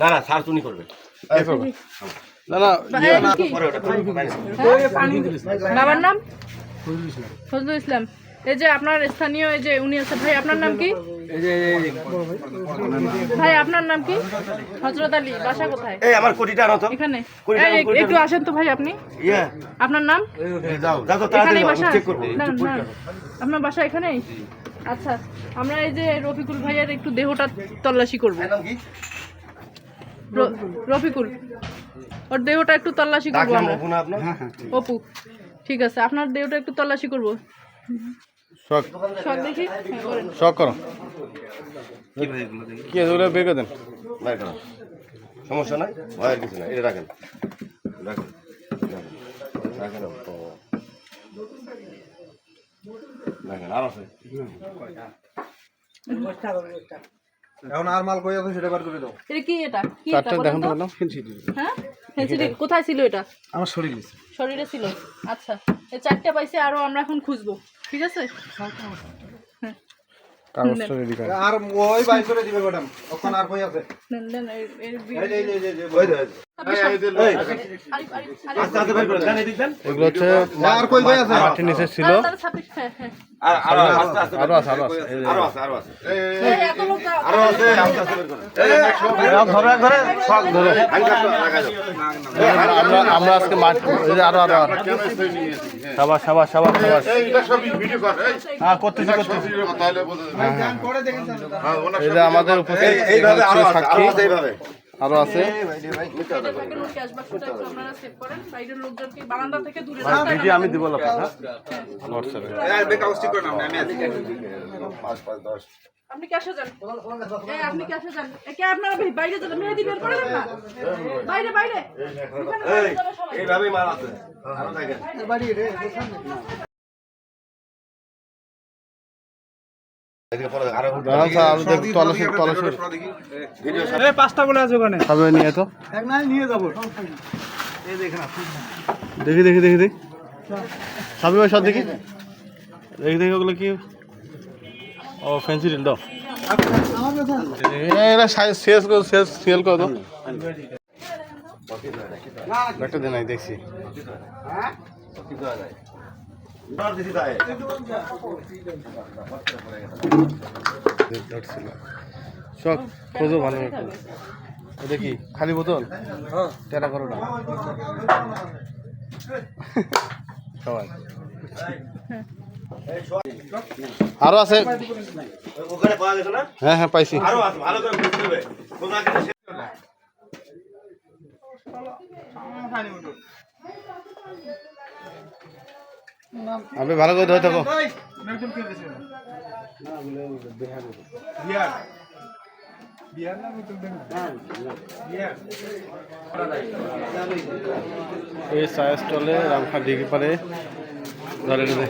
না না স্যার তুমি করবে। না না বাইরে। হ্যাঁ? বাবার নাম? ফজলুল ইসলাম। এই যে আপনার স্থানীয় এই যে উনি আছে ভাই আপনার নাম কি? ভাই আপনার নাম কি? হজরত আলী বাসা কোথায়? এই আমার কোটিটা আনো তো এখানে একটু আসেন তো ভাই আপনি। ইয়ে। আপনার নাম? যাও। যাও তাড়াতাড়ি বাসা চেক করব। আপনার বাসা এখানেই? আচ্ছা আমরা এই যে রফিকুল ভাইয়ের একটু দেহটা তল্লাশি করব। র- রফিকুল ওর দেহটা একটু তল্লাশি করব আমরা। অপু অপু ঠিক আছে আপনার দেহটা একটু তল্লাশি করব। শখ। দেখি? হ্যাঁ, শখ করো। কি আছে ওগুলো বের করে দেন। করো। সমস্যা নাই? ভয়ের কিছু নাই। এটা রাখেন। রাখেন। রাখেন। রাখেন। ও। রাখেন আর আছে এখন আর মাল কই আছে সেটা বার করে দাও এটা কি এটা কি এটা চারটা দেখুন তো? বললাম হ্যাঁ ফেন্সিডিল কোথায় ছিল এটা আমার শরীর শরীরে ছিল আচ্ছা এই চারটে পাইছে আরও আমরা এখন খুঁজবো ঠিক আছে আর ওই বাই করে দিবে ম্যাডাম ওখানে আর কই আছে এই এই এই ওই হচ্ছে মাটির নিচে ছিল তারা- তারা ছাব্বিশ, হ্যাঁ, হ্যাঁ। আর আরও আস্তে আস্তে আরও আছে আরও আছে আরও আছে আরও আছে এই এত লোক যা- আরও আছে আস্তে আস্তে বের করেন ধরে ধরে সব ধরে হ্যান্ডকাপটা লাগাই দাও আমরা আমরা আজকে মাঠ আরও আরও আরও। সাবাস সাবাস সাবাস সাবাস হ্যাঁ করতেছি করতেছি আমাদের উপস্থিত সাক্ষী আরও আছে? এইভাবে রাখতে ভিডিও আমি দিব আপনাকে হ্যাঁ। আপনি ক্যাশে যান। আপনি ক্যাশে যান। কে আপনারা বাইরে যান মেহেদি বের করে না? বাইরে বাইরে। ওখানে এই বাইরে যাবে সবাই। এইভাবেই মাল আছে। আরও দেখেন। যাব দেখি দেখি দেখি দেখি। সবই ভাই সব দেখি? দেখি দেখি ওগুলো কি? ও দাও। এটা শেষ করে শেষ সেল করে দাও। একটা দিন দেখছি। ধরছিল সব খোঁজো ভালো এটা কি? খালি বোতল? তেরা করোটা সবাই। আরও আছে? ওখানে পাওয়া গেছে না? হ্যাঁ হ্যাঁ পাইছি। ভালো আপনি ভালো করে ধরে থাকো। এই চায়ের স্টলে রামখা ডিগি পারে। ধরে নেবে